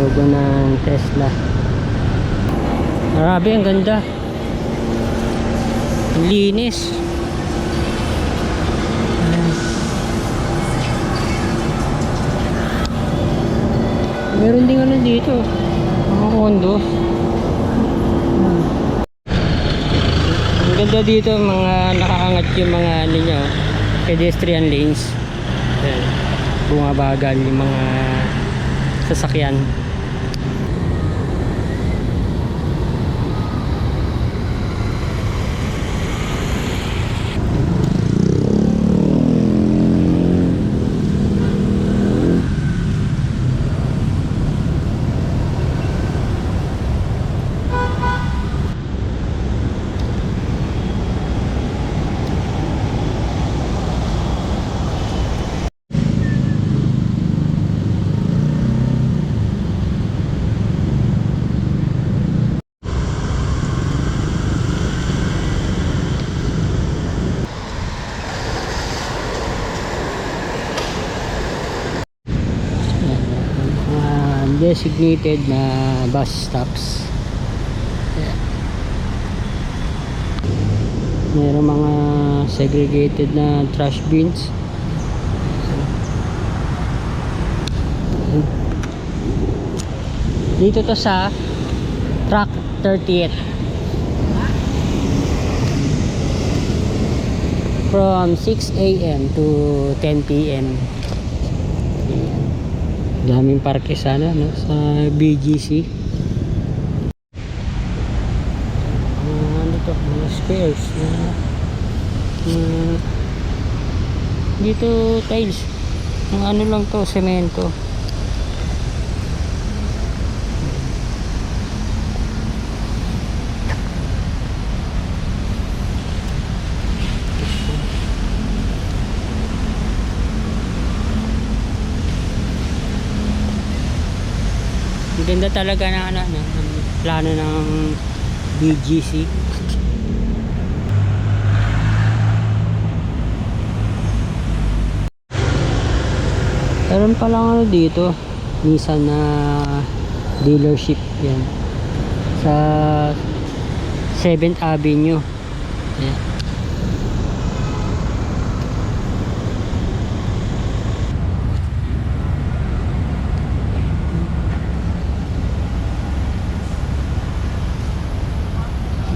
Logo ng Tesla. Grabe, ang ganda. Linis. Ayan. Meron din ano dito. Mga condo. Hmm. Ang ganda dito, mga nakaangat yung mga ano nyo, pedestrian lanes. Bumabagal yung mga sasakyan. mga designated na bus stops meron mga segregated na trash bins dito to sa track 38 from 6 a.m. to 10 p.m. Daming parke sana no sa BGC. Ah, ano to? Mga squares na ah, dito tiles. Ang ano lang to, semento. Ganda talaga ng ano, ng plano ng BGC. Meron pa lang ano dito, Nissan na dealership yan. Sa 7th Avenue. Yan.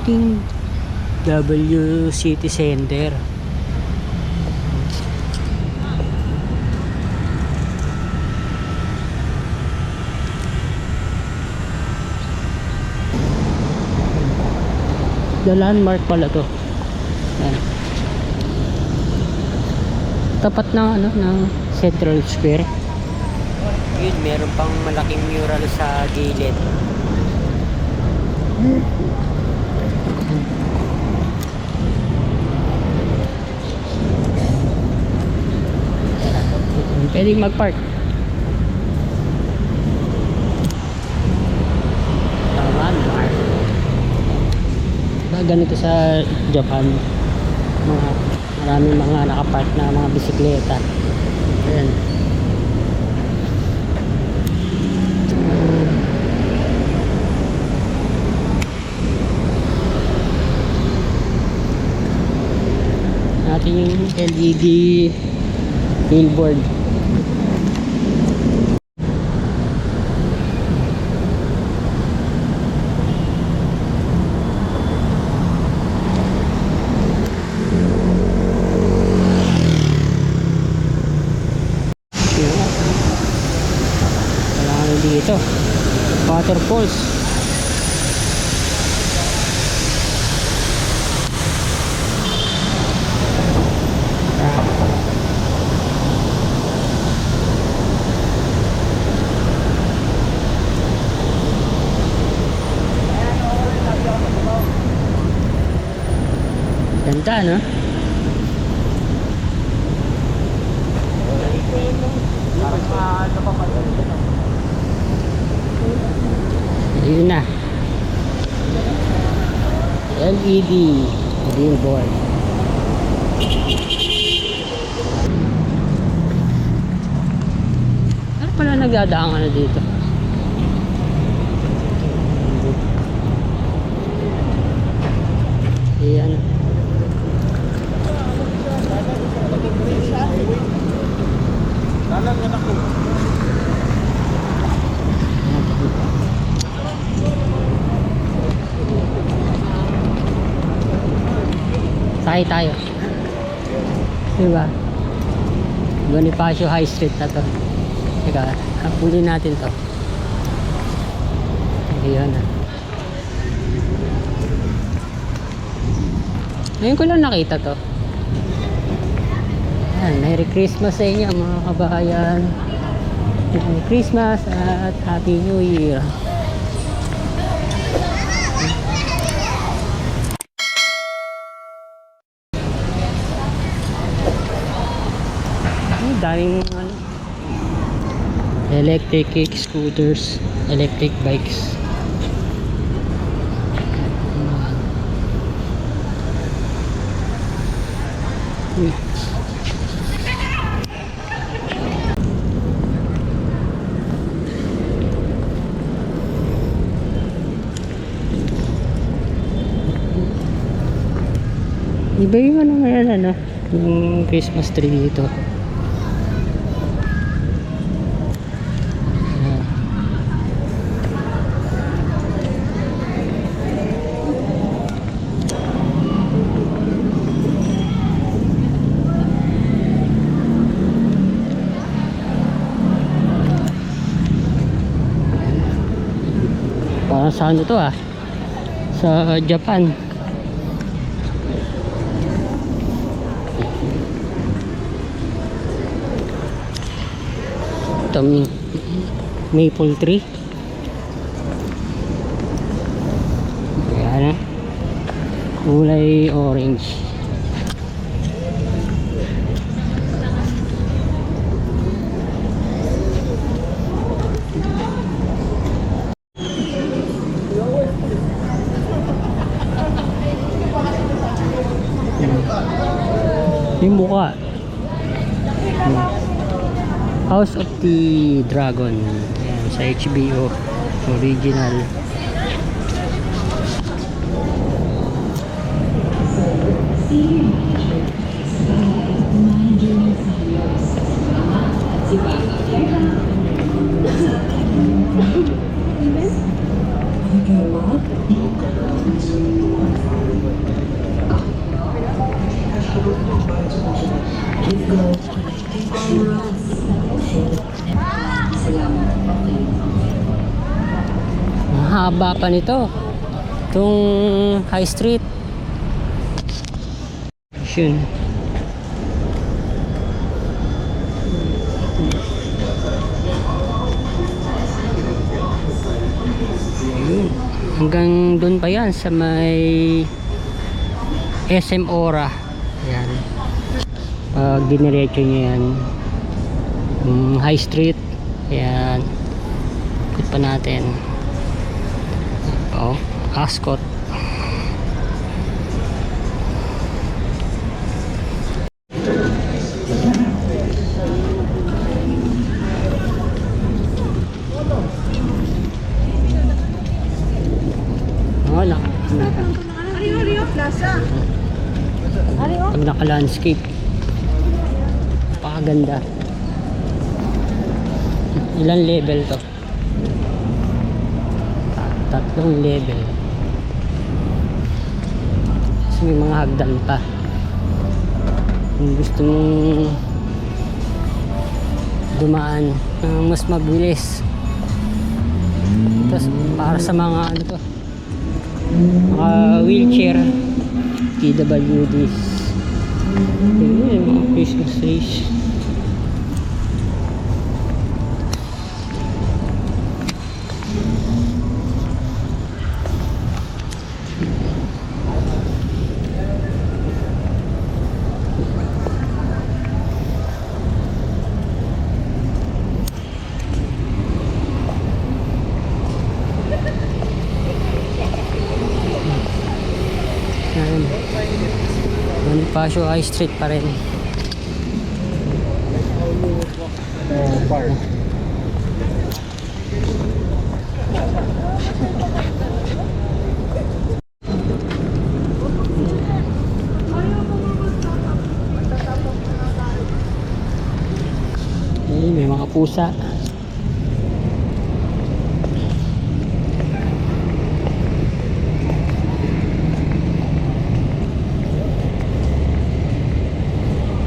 Ting W City Center. The landmark pala to. Yan. Tapat ng ano ng Central Square. Yun, meron pang malaking mural sa gilid. Pwedeng mag-park. Ganito sa Japan? Mga maraming mga nakapark na mga bisikleta. Ayan. natin yung LED billboard wala kami dito waterfalls Ganda, no? Ayun na. LED billboard. Ano pala nagdadaang ano dito? Ayan. Sakay tayo. Diba? Bonifacio High Street na to. Teka, hapulin natin to. Ayan na. Ngayon ko lang nakita to. Ayan, Merry Christmas sa inyo mga kabayan. Merry Christmas at Happy New Year. Ang daming ano, electric scooters, electric bikes. Uy. Iba yung ano ngayon ano, yung Christmas tree dito. Parang sa ano to ah? Sa Japan. May maple tree. Ayan. Kulay orange. Yung mukha. House of the Dragon. Ayan, sa HBO. Original. Ang haba pa nito. Itong High Street. Yun. Hanggang doon pa yan sa may SM Ora. Yan. Pag diniretso nyo yan. Yung High Street. Yan. Ikot pa natin. Oh, Ascot. Wala. Pag naka-landscape. Pakaganda. Ilan level to? tatlong level. Kasi may mga hagdan pa. Kung gusto mong dumaan ng mas mabilis. Tapos para sa mga ano to mga wheelchair PWDs yun mga Christmas trees Pasyo High Street pa rin. Uh, park. Ay, may mga pusa.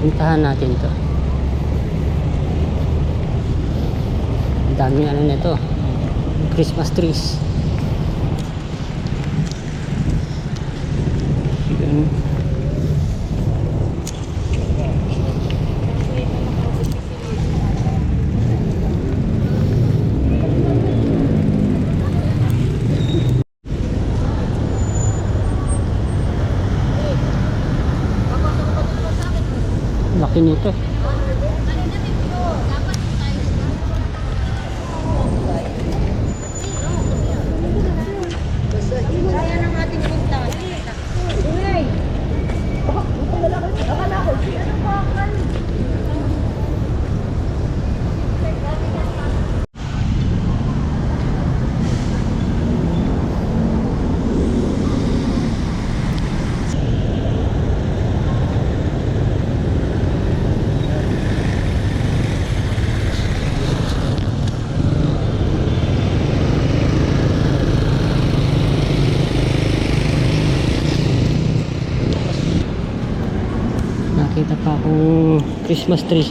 Puntahan natin to. Ang dami ano nito. Christmas trees. Yun. Laki nito. Kaya ng ating punta. Ingay! Nakita pa akong Christmas tree.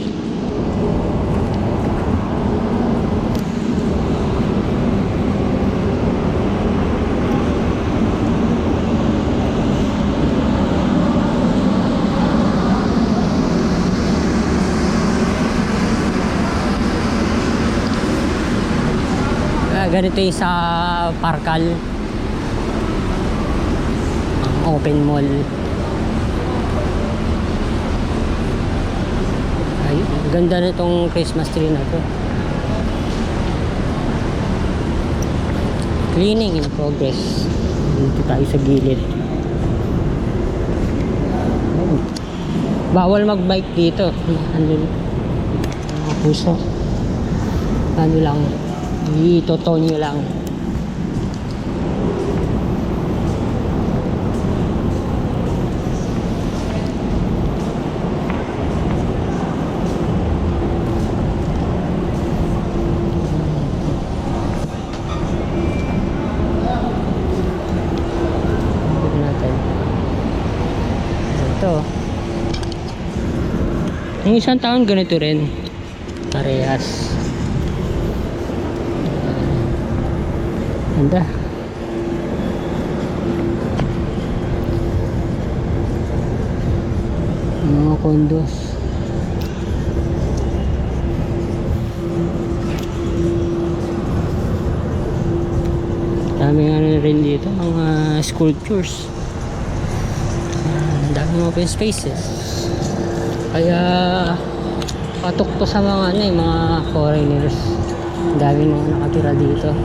Ah, ganito yung sa Parkal. Open mall. Ay, ang ganda na itong Christmas tree na to. Cleaning in progress. Dito tayo sa gilid. Ayun. Bawal magbike dito. Ano mga puso. Ano lang. Itoto nyo lang. Tignan natin. Ito. Yung isang taon ganito rin. Parehas. Ganda. Mga condos. Dami ano rin dito, mga sculptures. Ang dami open spaces. Kaya patok to sa mga ano eh, mga foreigners. Dami mga nakatira dito.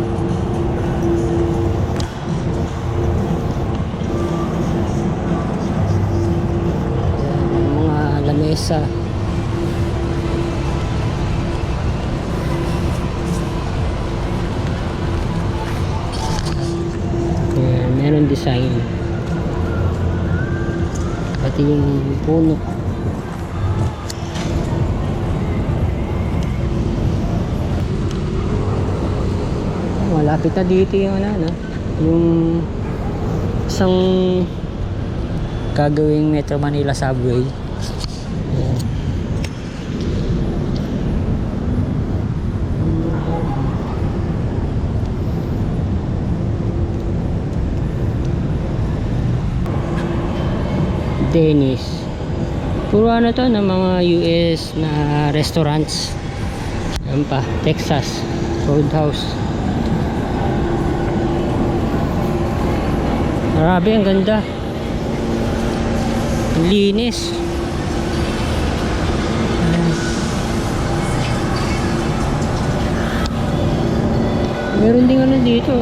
Ayan, mga lamesa. Meron design. Pati yung puno. Malapit na dito yung ano, no? Yung isang gagawing Metro Manila subway. Dennis. Puro ano to ng mga US na restaurants. Yan pa, Texas Roadhouse. Grabe, ang ganda. Linis. Meron din ano dito.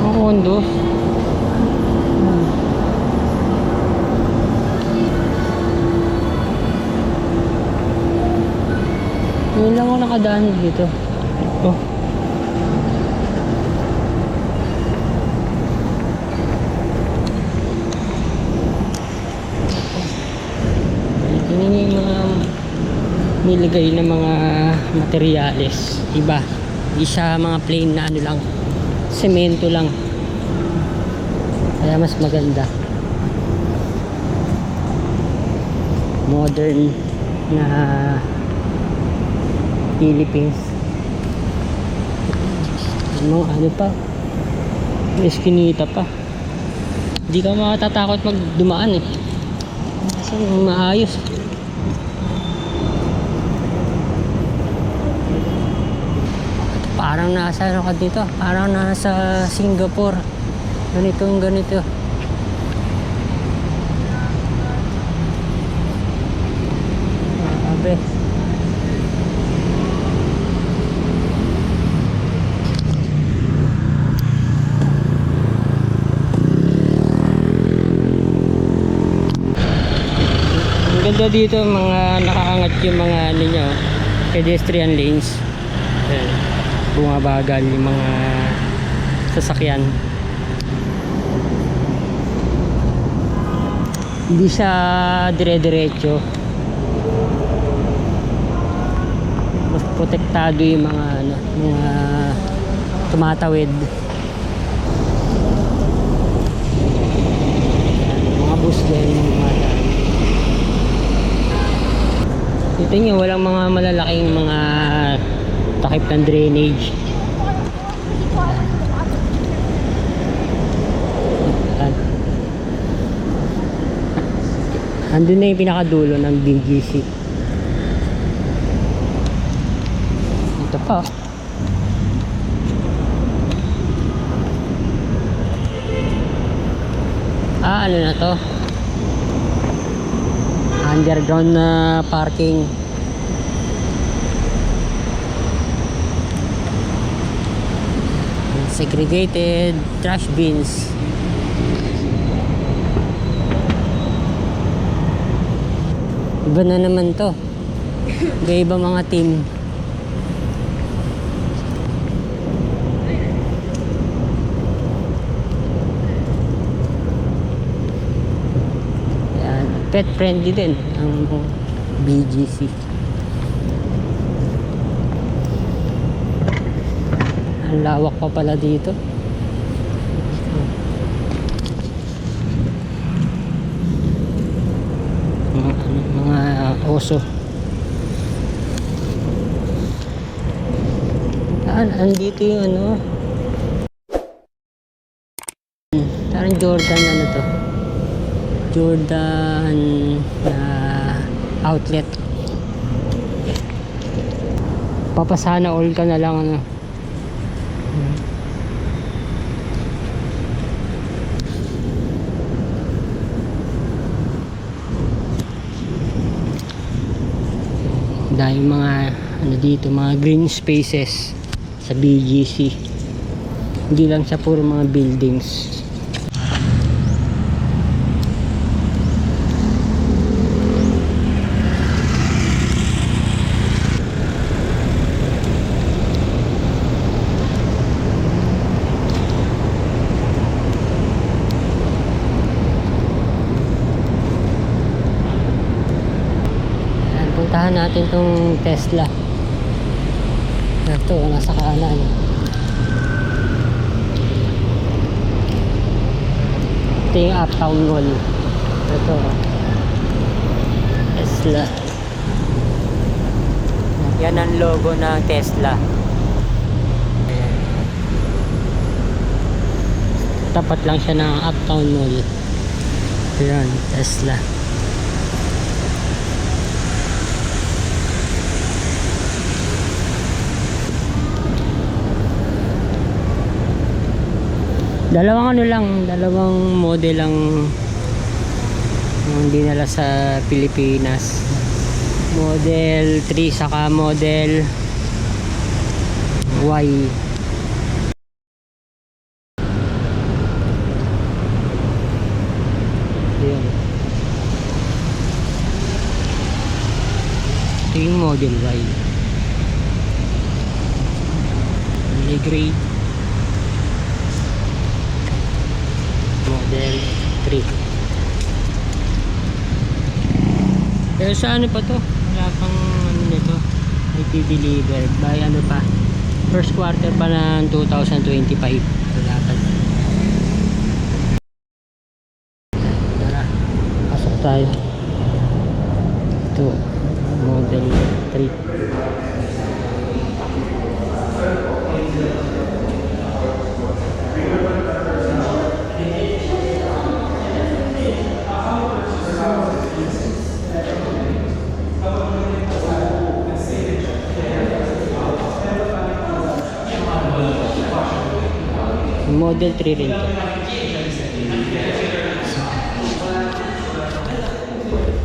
Mga. Hmm. Ngayon lang ako nakadaan dito. Oh. Tingnan niyo yung mga nilagay ng mga materyales. Iba. Siya mga plain na ano lang. Semento lang. Kaya mas maganda. Modern na Philippines. Ano, ano pa? Eskinita pa. Hindi ka makatatakot magdumaan eh. Kasi maayos. Parang nasa ano ka dito? Parang nasa Singapore. Ganito ganito. Grabe. Ganda dito mga nakaangat yung mga ano nyo, pedestrian lanes. Ayan, bumabagal yung mga sasakyan. Hindi siya dire-diretso. Mas protektado yung mga ano, mga tumatawid. Mga bus din. Dito nyo, walang mga malalaking mga takip ng drainage. Andun na yung pinakadulo ng BGC. Ito pa. Ah, ano na to? underground na parking segregated trash bins iba na naman to iba mga team Yan. Pet friendly din ang BGC. Ang lawak pa pala dito. Mga, mga oso. Ah, andito yung ano. Parang Jordan ano to. Jordan na outlet. Papasana all ka na lang ano. Dahil mga ano dito, mga green spaces sa BGC. Hindi lang siya puro mga buildings. Ayan, puntahan natin tong Tesla. Ito, nasa kanan. Ito yung Uptown Mall. Ito. Tesla. Yan ang logo ng Tesla. Tapat lang siya ng Uptown Mall. Ayan, Tesla. Dalawang ano lang, dalawang model ang ang dinala sa Pilipinas. Model 3 saka model Y. Ayan. Ito yung model Y. Kulay Model 3. Pero sa ano pa to? Wala pang ano nito. Deliver by ano pa first quarter pa ng 2025 wala pa tara pasok tayo ito model 3 Model 3 rin to.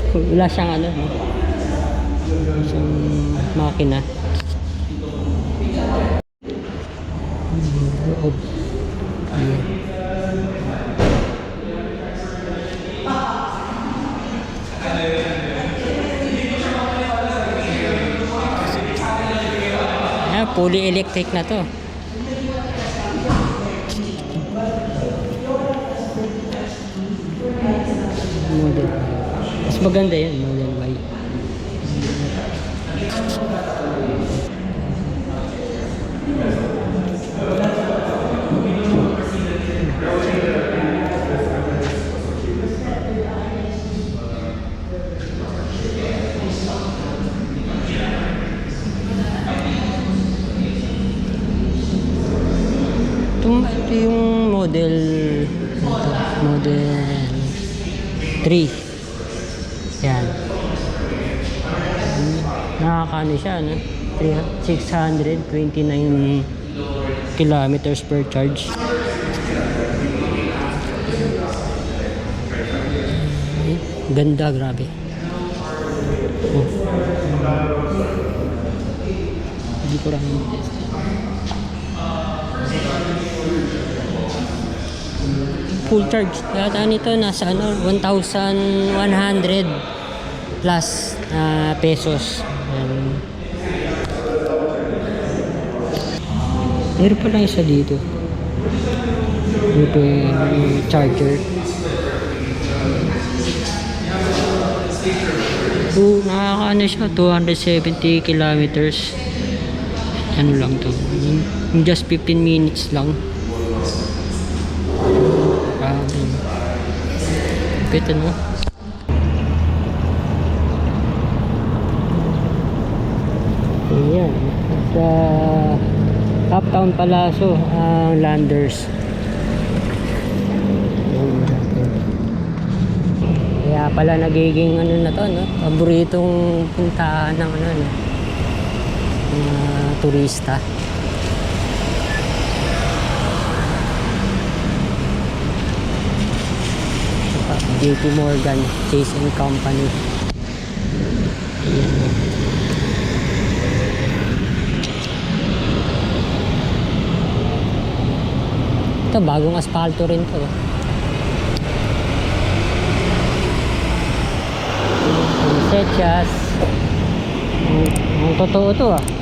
Wala siyang ano, siyang makina. Loob. Ayan. Ayan, fully electric na to. Maganda yan, Model Y. Itong, ito yung model ito, model 3 nakakano siya no 629 kilometers per charge Ay, ganda grabe oh. hindi ko lang full charge. Yata nito nasa ano 1,100 plus ah, pesos. Ayan. Meron pa lang isa dito. Ito yung charger. So, nakakaano siya, 270 kilometers. Ano lang to. In just 15 minutes lang. Grabe. Pito mo. Ayan. Sa Uptown Palazzo ang Landers. Kaya pala nagiging ano na to, no? Paboritong puntahan ng ano, no? Mga turista. JP Morgan, Chase and Company. Ito, bagong asfalto rin to. Sechas. Ang, ang totoo to ah.